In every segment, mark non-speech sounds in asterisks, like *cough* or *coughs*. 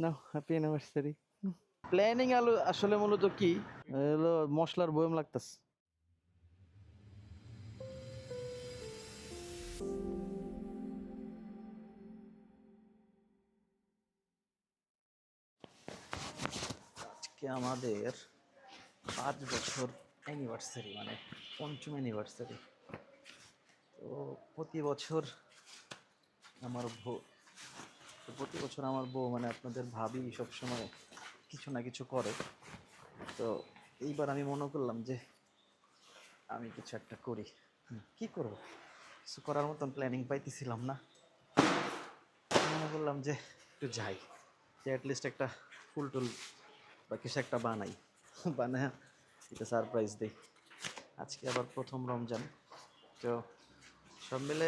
না happy anniversary planning আলো আসলে মূলত কি? হলো মশলার বয়ম লাগতেছে। আজকে আমাদের পাঁচ বছর অ্যানিভার্সারি মানে পঞ্চম অ্যানিভার্সারি তো প্রতি বছর আমার তো প্রতি বছর আমার বউ মানে আপনাদের ভাবি সবসময় কিছু না কিছু করে। তো এইবার আমি মনে করলাম যে আমি কিছু একটা করি। কি করব? কিছু করার মতন প্ল্যানিং পাইতেছিলাম না। মনে করলাম যে একটু যাই, যে অ্যাটলিস্ট একটা ফুল টুল বা কিছু একটা বানাই। বানায় এটা সারপ্রাইজ দিই। আজকে আবার প্রথম রমজান। তো সব মিলে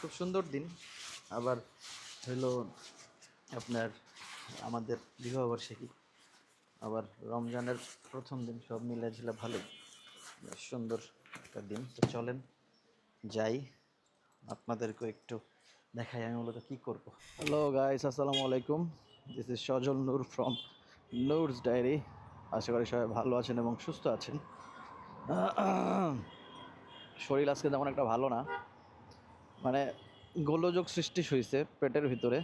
খুব সুন্দর দিন। আবার হইল আপনার আমাদের বিবাহবার্ষিকী। আবার রমজানের প্রথম দিন সব মিলে ছিল ভালোই। সুন্দর একটা দিন। তো চলেন যাই। আপনাদেরকে একটু দেখাই আমি মূলত কী করব। হ্যালো গাইস আসসালামু আলাইকুম। This is Sajal Noor from Noor's diary আশা করি সবাই ভালো আছেন এবং সুস্থ আছেন। *clears throat* শরীর আজকে তেমন একটা ভালো না। মানে গোলযোগ সৃষ্টি হয়েছে পেটের ভিতরে।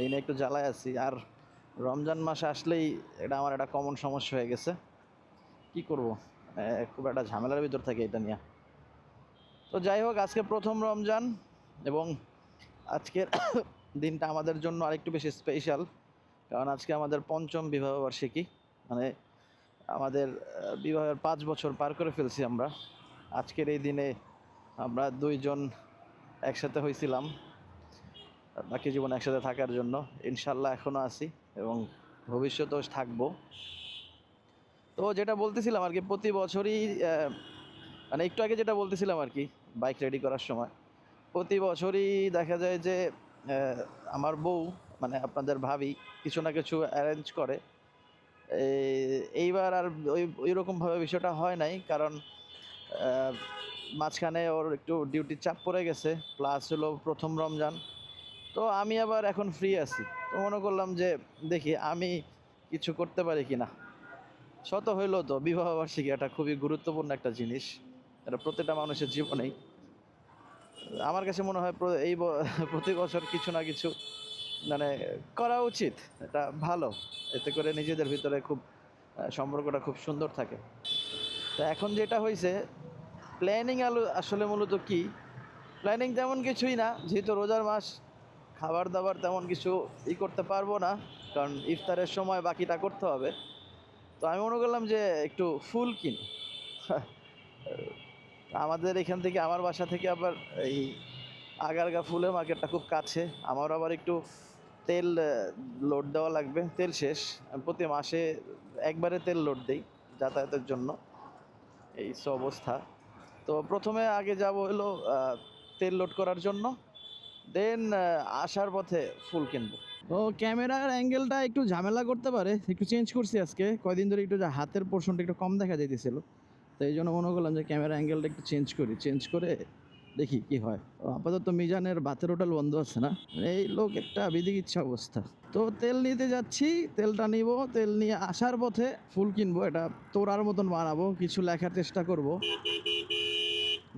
এই নিয়ে একটু জ্বালায় আছি। আর রমজান মাস আসলেই এটা আমার একটা কমন সমস্যা হয়ে গেছে। কি করব? খুব একটা ঝামেলার ভিতর থাকে এটা নিয়ে। তো যাই হোক, আজকে প্রথম রমজান এবং আজকের *coughs* দিনটা আমাদের জন্য আরেকটু বেশি স্পেশাল কারণ আজকে আমাদের পঞ্চম বিবাহবার্ষিকী মানে আমাদের বিবাহের পাঁচ বছর পার করে ফেলছি আমরা। আজকের এই দিনে আমরা দুইজন একসাথে হয়েছিলাম বাকি জীবন একসাথে থাকার জন্য ইনশাল্লাহ এখনও আছি এবং ভবিষ্যতেও থাকব। তো যেটা বলতেছিলাম আর কি, প্রতি বছরই মানে একটু আগে যেটা বলতেছিলাম আর কি, বাইক রেডি করার সময়, প্রতি বছরই দেখা যায় যে আমার বউ মানে আপনাদের ভাবি, কিছু না কিছু অ্যারেঞ্জ করে। এইবার আর ওই ওই রকমভাবে বিষয়টা হয় নাই, কারণ মাঝখানে ওর একটু ডিউটির চাপ পড়ে গেছে প্লাস হলো প্রথম রমজান। তো আমি আবার এখন ফ্রি আছি। তো মনে করলাম যে, দেখি আমি কিছু করতে পারি কি না শত হইলেও তো বিবাহবার্ষিকী এটা খুবই গুরুত্বপূর্ণ একটা জিনিস। এটা প্রত্যেকটা মানুষের জীবনেই। আমার কাছে মনে হয় এই *laughs* প্রতি বছর কিছু না কিছু মানে করা উচিত। এটা ভালো। এতে করে নিজেদের ভিতরে খুব সম্পর্কটা খুব সুন্দর থাকে। তো এখন যেটা হয়েছে প্ল্যানিং আলো আসলে মূলত কি? প্ল্যানিং তেমন কিছুই না, যেহেতু রোজার মাস খাবার দাবার তেমন কিছু ই করতে পারব না, কারণ ইফতারের সময় বাকিটা করতে হবে। তো আমি মনে করলাম যে একটু ফুল কিনি। *laughs* আমাদের এখান থেকে আমার বাসা থেকে আবার এই আগারগা ফুলের মার্কেটটা খুব কাছে আমার আবার একটু তেল লোড দেওয়া লাগবে, তেল শেষ। প্রতি মাসে একবারে তেল লোড দিই যাতায়াতের জন্য, এই সব অবস্থা। তো প্রথমে আগে যাব হলো তেল লোড করার জন্য দেন আসার পথে ফুল কিনবো। ও, ক্যামেরার অ্যাঙ্গেলটা একটু ঝামেলা করতে পারে, একটু চেঞ্জ করছি আজকে, কয়দিন ধরে একটু হাতের পোর্শনটা একটু কম দেখা যাইতেছিল, তো এই জন্য মনে করলাম যে ক্যামেরা অ্যাঙ্গেলটা একটু চেঞ্জ করি চেঞ্জ করে দেখি কি হয়। আপাতত মিজানের ভাতের হোটেল বন্ধ আছে না? এই লোক একটা বিদিক ইচ্ছা অবস্থা। তো তেল নিতে যাচ্ছি, তেলটা নিব, তেল নিয়ে আসার পথে ফুল কিনবো, এটা তোরার মতন বানাবো, কিছু লেখার চেষ্টা করব।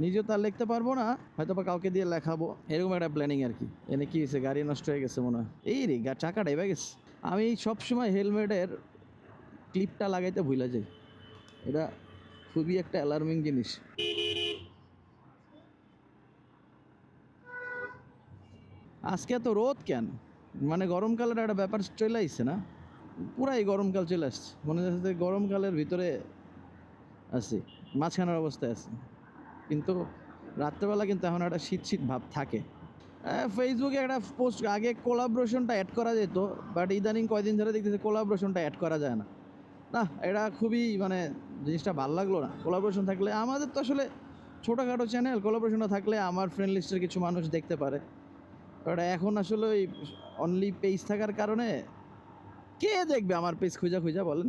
নিজে তো আর লিখতে পারব না, হয়তো বা কাউকে দিয়ে লেখাবো। এরকম একটা প্ল্যানিং আর কি। এনে কি হয়েছে, গাড়ি নষ্ট হয়ে গেছে মনে হয়। এই রে চাকাটা এবার গেছে। আমি সবসময় হেলমেটের ক্লিপটা লাগাইতে ভুলে যাই। এটা খুবই একটা অ্যালার্মিং জিনিস। আজকে এত রোদ কেন? মানে গরমকালের একটা ব্যাপার চলে আসছে না? পুরাই গরমকাল চলে আসছে। মনে হচ্ছে গরমকালের ভিতরে আছে, মাঝখানের অবস্থায় আছে। কিন্তু রাত্রেবেলা কিন্তু এখন একটা শীত শীত ভাব থাকে। ফেসবুকে একটা পোস্ট আগে কোলাবরেশনটা অ্যাড করা যেত বাট ইদানিং কয়দিন ধরে দেখতেছি কোলাবরেশনটা অ্যাড করা যায় না। না, এটা খুবই মানে জিনিসটা ভালো লাগল না। কোলাবরেশন থাকলে আমাদের তো আসলে ছোটোখাটো চ্যানেল কোলাবরেশনটা থাকলে আমার ফ্রেন্ড লিস্টের কিছু মানুষ দেখতে পারে। এখন আসলে ওই অনলি পেজ থাকার কারণে কে দেখবে আমার পেজ খুঁজা খুঁজা বলেন?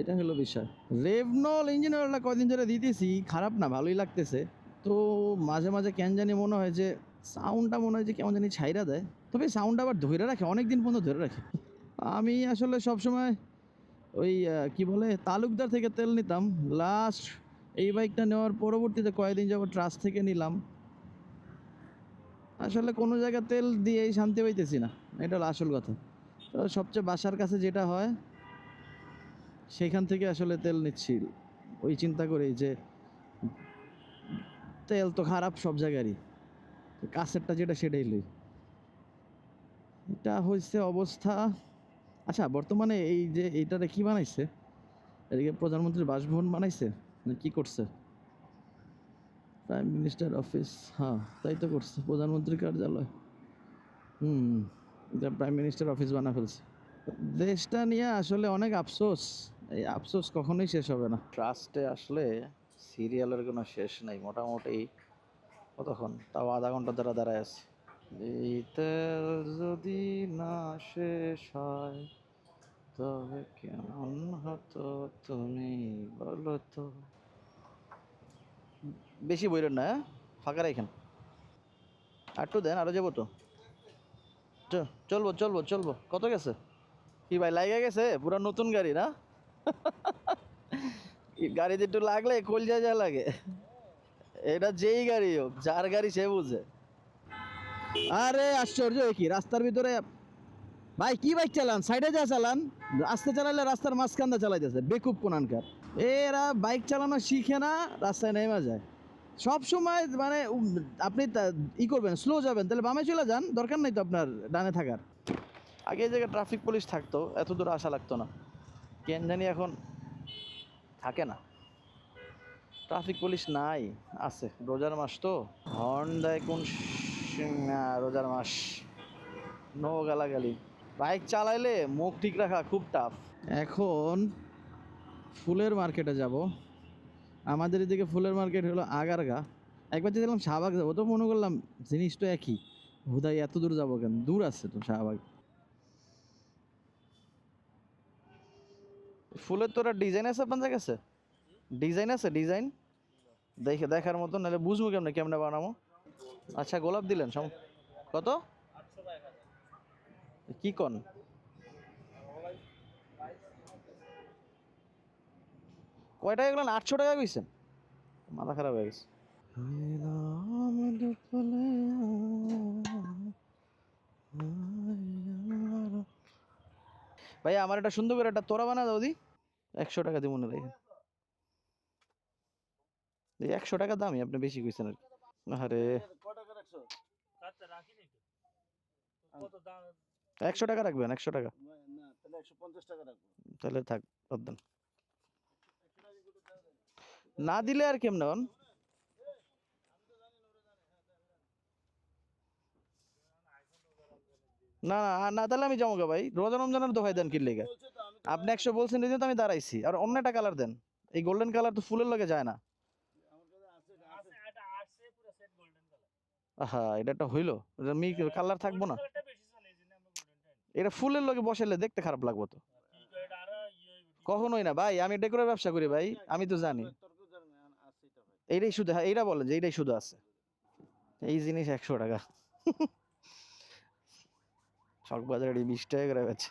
এটা হলো বিষয়। রেভনল ইঞ্জিন অয়েলটা কদিন ধরে দিতেছি, খারাপ না, ভালোই লাগতেছে। তো মাঝে মাঝে কেন জানি মনে হয় যে সাউন্ডটা মনে হয় যে কেমন জানি ছাইরা দেয়। তবে সাউন্ড আবার ধরে রাখে অনেক দিন পর্যন্ত ধরে রাখে। আমি আসলে সব সময় ওই কি বলে, তালুকদার থেকে তেল নিতাম। লাস্ট এই বাইকটা নেওয়ার পরবর্তীতে কয়েকদিন যাব ট্রাস্ট থেকে নিলাম। আসলে কোনো জায়গায় তেল দিয়েই শান্তি পাইতেছি না। এটা হলো আসল কথা। তো সবচেয়ে বাসার কাছে যেটা হয় সেইখান থেকে আসলে তেল নিচ্ছি। ওই চিন্তা করি যে, তেল তো খারাপ সব জায়গারই। কাছেরটা যেটা সেটাই লই। এটা হয়েছে অবস্থা। আচ্ছা বর্তমানে এই যে এইটারে কি বানাইছে? এদিকে প্রধানমন্ত্রীর বাসভবন বানাইছে? না কি করছে? প্রাইম মিনিস্টার অফিস হ্যাঁ তাই তো করছে প্রধানমন্ত্রী কার্যালয়। হুম, এটা প্রাইম মিনিস্টার অফিস বানা ফেলছে। দেশটা নিয়ে আসলে অনেক আফসোস। এই আফসোস কখনোই শেষ হবে না। ট্রাস্টে আসলে সিরিয়ালের কোনো শেষ নেই, মোটামুটি কতক্ষণ? তাও আধা ঘণ্টা ধরে দাঁড়ায় আছে। এই তেল যদি না শেষ হয়, তবে কেমন হতো তুমি বলো তো? বেশি বইলেন না হ্যাঁ? ফাঁকা রাখেন একটু দেন আরও যাব তো। চলবো চলবো চলবো। কত গেছে? কি ভাই লাগে গেছে? পুরো নতুন গাড়ি না? গাড়িতে একটু লাগলে কলজা যা যা লাগে। এটা যেই গাড়ি হোক, যার গাড়ি সে বুঝে। আরে, আশ্চর্য কি, রাস্তার ভিতরে। ভাই, কি বাইক চালান? সাইডে যা চালান, আস্তে চালালে রাস্তার মাঝখান মাঝখানটা চালাইতেছে, বেকুব কোনানকার। এরা বাইক চালানো শিখে না, রাস্তায় নেমে যায়। সব সময় মানে আপনি ই করবেন স্লো যাবেন তাহলে বামে চলে যান দরকার নাই তো আপনার ডানে থাকার। আগে এই জায়গায় ট্রাফিক পুলিশ থাকতো এত দূর আসা লাগতো না। কেন জানি এখন থাকে না। ট্রাফিক পুলিশ নাই আছে। রোজার মাস তো। হর্ন দেয় কোন রোজার মাস। নো গালাগালি। বাইক চালাইলে মুখ ঠিক রাখা খুব টাফ এখন ফুলের মার্কেটে যাব। আমাদের এদিকে ফুলের মার্কেট হলো আগারগা। একবার যেলাম শাহবাগ যাব, তো মনে করলাম জিনিস তো একই। হুদাই, এত দূর যাব কেন? দূর আছে তো শাহবাগ। ফুলের তোরা ডিজাইন আছে আপনাদের কাছে? ডিজাইন আছে ডিজাইন দেখে, দেখার মতো, নাহলে বুঝব কেমনে কেমনে বানাবো? আচ্ছা গোলাপ দিলেন, সম কত? কি কন? কয় টাকা গেলেন আটশো টাকা কইছেন? মাথা খারাপ হয়ে গেছে। ভাই আমার একটা সুন্দর করে একটা তোরা বানা দাও দি। একশো টাকা দিব না রেখে এই একশো টাকা দামই আপনি বেশি কইছেন আর কি। আরে। রাখিনি তো কত দাম একশো টাকা। রাখবেন একশো টাকা না তাহলে থাক দেন। না দিলে আর কেমন হন? না না তাহলে আমি যাব ভাই। রোজা রমজানের দোহাই দেন কিনলে আপনি একশো বলছেন তো আমি দাঁড়াইছি। আর অন্য একটা কালার দেন। এই গোল্ডেন কালার তো ফুলের লগে যায় না। আছে এটা একটা হইল। মি কালার থাকব না। এটা ফুলের লগে বসাইলে দেখতে খারাপ লাগবো তো। কখনোই না ভাই, আমি ডেকোরের ব্যবসা করি ভাই, আমি তো জানি তর্ক জানেন আছে এটা ভাই এইটাই শুধু হ্যাঁ এইটা বলেন যে এইটাই শুধু আছে। এই জিনিস একশো টাকা। *laughs* বিশ টাকা করে গেছে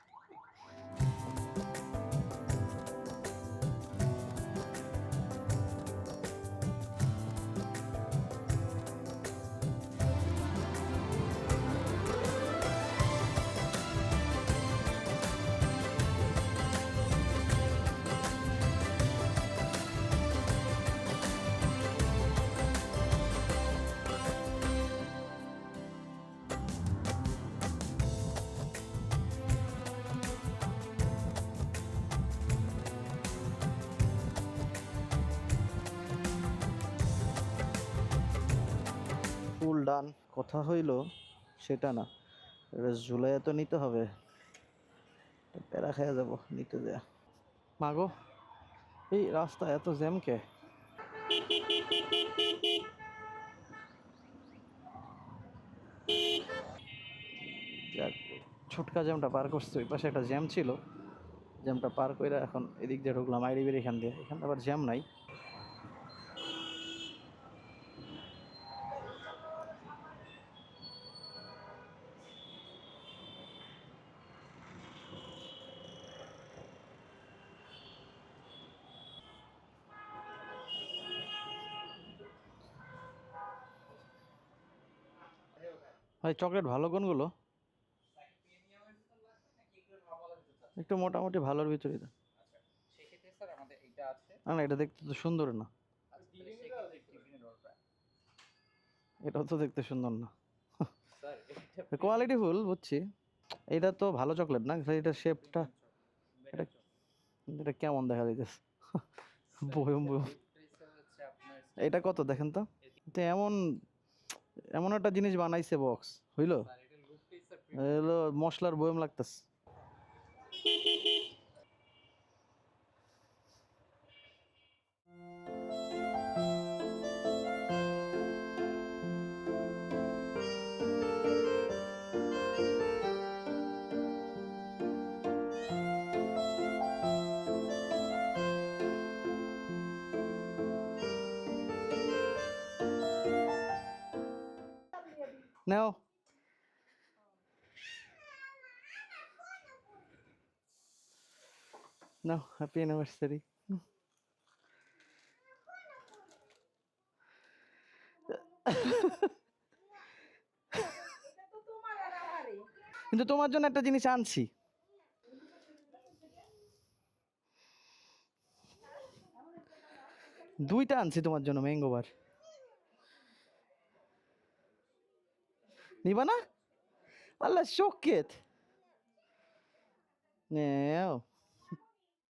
ডান কথা হইল সেটা না। জুলাই তো নিতে হবে। প্যারা খেয়ে যাব নিতে দেয়া মাগো এই রাস্তা এত জ্যাম কে? যাক, ছোটকা জ্যামটা পার করছে ওই পাশে একটা জ্যাম ছিল। জ্যামটা পার করে এখন এদিক দিয়ে ঢুকলাম আইডি বের এখান দিয়ে। এখানে আবার জ্যাম নাই। ভাই চকলেট ভালো কোনগুলো? একটু মোটামুটি ভালোর ভিতরে না না, এটা দেখতে তো সুন্দর না। এটাও তো দেখতে সুন্দর না। কোয়ালিটি ফুল বুঝছি। এটা তো ভালো চকলেট না এটা শেপটা এটা এটা কেমন দেখা যাইতেছে? বয়ম বয়ম। এটা কত দেখেন তো? তো এমন এমন একটা জিনিস বানাইছে বক্স হইল মশলার বয়ম লাগতেছে। নাও নাও হ্যাপি অ্যানিভার্সারি কিন্তু তোমার জন্য একটা জিনিস আনছি। দুইটা আনছি তোমার জন্য ম্যাঙ্গো বার নিবা না আল্লাহ শোকেত নেও